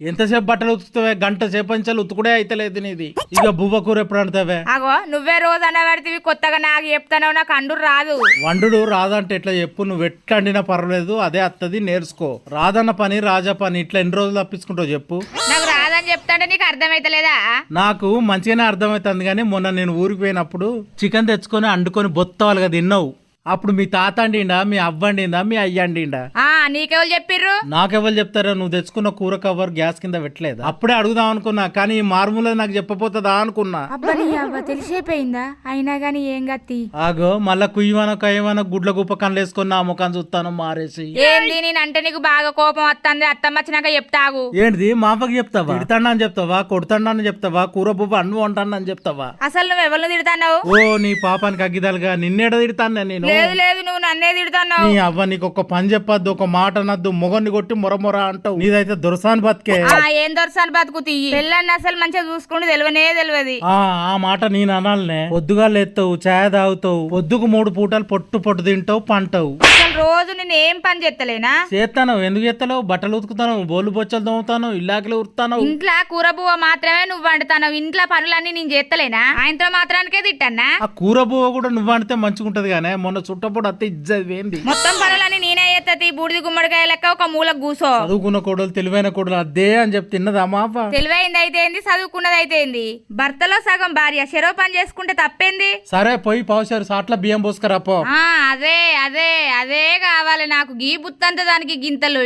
ఎంతసేపు బట్టలు ఉతుకుతావే? గంట సేపు అంచాలు ఉతుకుడే అయితలేదు నీది. ఇక బువ్వ కూర ఎప్పుడు అంటావే? అగో నువ్వే రోజు అనబడితివి కొత్తగా నాకు చెప్తానో నాకు అండు రాదు. వండుడు రాదంటే ఎట్లా చెప్పు? నువ్వు ఎట్లా వండినా పర్వాలేదు అదే అత్తది నేర్చుకో. రాదన్న పని రాజా పని ఇట్లా ఎన్ని రోజులు తప్పించుకుంటావు చెప్పు. నాకు రాదని చెప్తాంటే నీకు అర్థమైతలేదా? నాకు మంచిగానే అర్థమవుతుంది కానీ మొన్న నేను ఊరికి పోయినప్పుడు చికెన్ తెచ్చుకొని అండుకొని బొత్తవాలుగా తిన్నావు. అప్పుడు మీ తాత అండిండా మీ అవ్వ అండిందా మీ అయ్య అండిండా? ఆ నీకెవరు చెప్పిర్రు? నాకెవరు చెప్తారా? నువ్వు తెచ్చుకున్న కూర కవర్ గ్యాస్ కింద పెట్టలేదు? అప్పుడే అడుగుదాం అనుకున్నా కానీ ఈ మార్మూల నాకు చెప్పపోతుందా అనుకున్నా. అవ్వ తెలిసిపోయిందా? అయినా గాని ఏం గత్తి? ఆగో మళ్ళా కుయ్యవన కయ్యవన గుడ్ల గుప్ప కళ్ళు వేసుకొని నా ముఖాన్ని చూస్తాను మారేసి. ఏంది నేనంటే నీకు బాగా కోపం వస్తుంది అత్తమ్మ వచ్చినాక చెప్తాగు. ఏంటిది? మాపకి చెప్తావా? తిడతాడా అని చెప్తావా? కొడతాడా అని చెప్తావా? కూర బువ్వ అన్ను వంటాను అని చెప్తావా? అసలు నువ్వు ఎవరిని తిడతాన్నావు? ఓ నీ పాపానికి అగ్గిదాలుగా నిన్నేడ తిడతాను నేను? లేదు లేదు నువ్వు నన్నే తిడతాన్నావు. నీ అవ్వ నీకు ఒక పని చెప్పొద్దు ఒక మాట అనద్దు మొగన్ని కొట్టి మొరమొర అంటావు. నీదైతే దొరసాని బతికే. ఆ ఏం దొరసాను బతుకు తీయి పెళ్ళన్న అసలు మంచిగా చూసుకుంటే తెలివనే తెలియదు ఆ ఆ మాట నేను అనాలనే. పొద్దుగా లేస్తావు ఛాయ్ తాగుతావు. పొద్దుకు మూడు పూటలు పొట్టు పొట్టు తింటావు పంటావు. రోజు నేను ఏం పని చేస్తలేనా చేస్తాను ఎందుకు చేస్తావు బట్టలు ఉతుకుతాను బోలు బొచ్చలు తోముతాను ఇల్లాకిలు ఉరుతాను ఇంట్లో కూర బువ్వ మాత్రమే నువ్వు వండుతావు ఇంట్లో పనులన్నీ నేను చేస్తలేనా ఆయనతో మాత్రానికే తిట్టన్నా? ఆ కూర బువ్వ కూడా నువ్వు అంటే మంచిగుంటది కానీ మొన్న చుట్టప్పుడు అత్త ఇజ్జది మొత్తం పనులన్నీ నేనే చేస్తుంది బూడిది గుమ్మడికాయ లెక్క ఒక మూల కూసో. చదువుకున్న కోడలు తెలివైన కోడలు అదే అని చెప్పి తిన్నదా మాప తెలివైంది అయితే ఏంది? చదువుకున్నది అయితే ఏంది? భర్తలో సగం భార్య. చెరో పని చేసుకుంటే తప్పేంది? సరే పోయి పావుసారు సాట్ల బియ్యం పోసుకరా పో. ఆ అదే అదే అదే. నాకు గీ బుత్తంత దానికి గింతలు